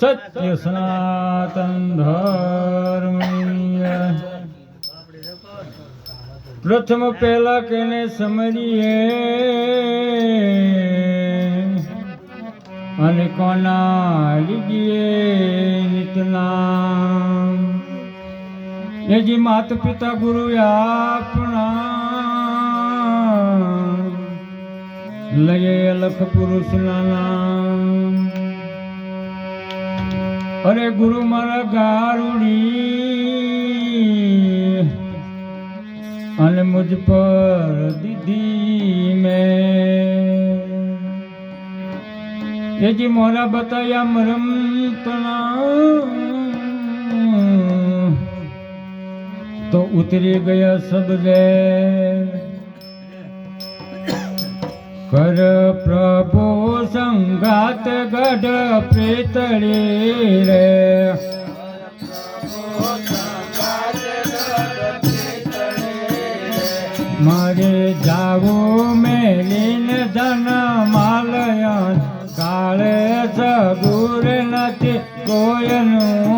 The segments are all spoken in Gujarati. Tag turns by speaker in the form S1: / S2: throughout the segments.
S1: સત્ય સનાતન ધર્મીય પ્રથમ પહેલા કેને સમજીએ? અને કોના લીજીએ નિતના? એજી માત પિતા ગુરુ આપણા લયે લખ પુરુષ નામ. અરે ગુરુ મારા ગારુડી અને મુજ પર દીદી મેં. એ જી મોરા બતાયા મરમ તો ઉતરી ગયા સબ દે કર પ્રભુ સંગાત ગઢ પ્રેતળી રે. મારે જાવો મેલીન ધન માલયન. કાળે સગુર નથી કોયનું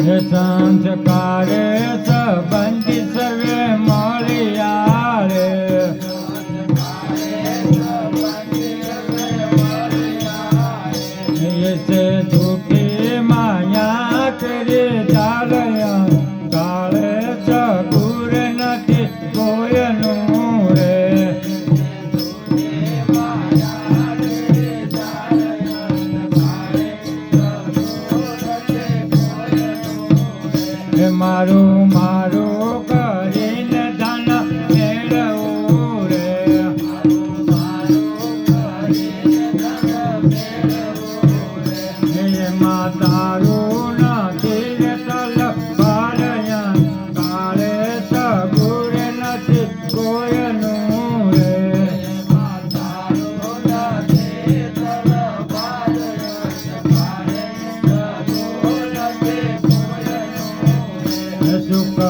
S1: સંસ્કારે સંબંધી સર્વે મળ્યા રે એસે મારું મારું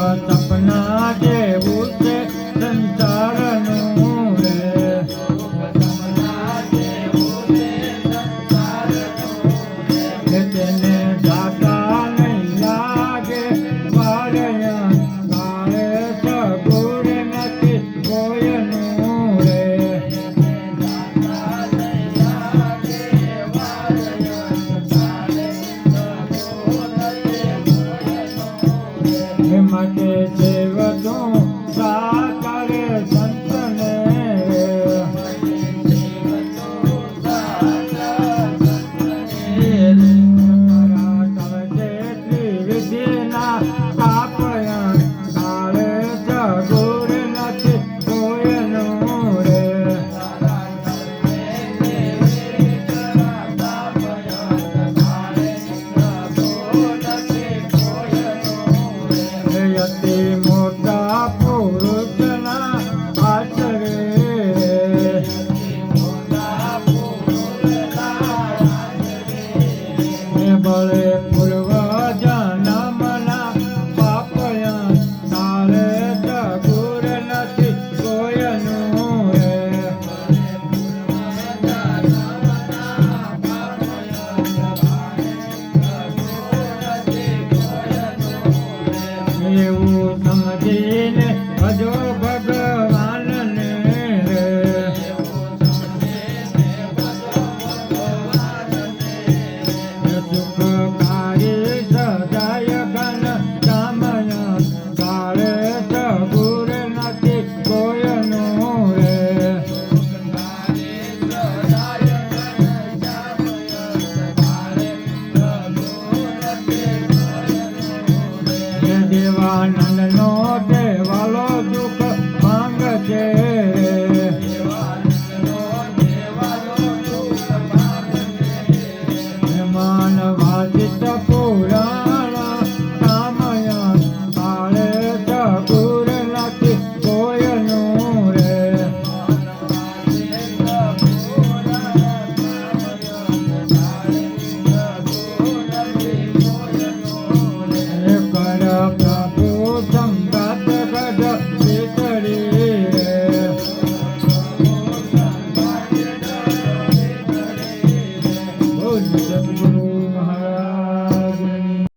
S1: ta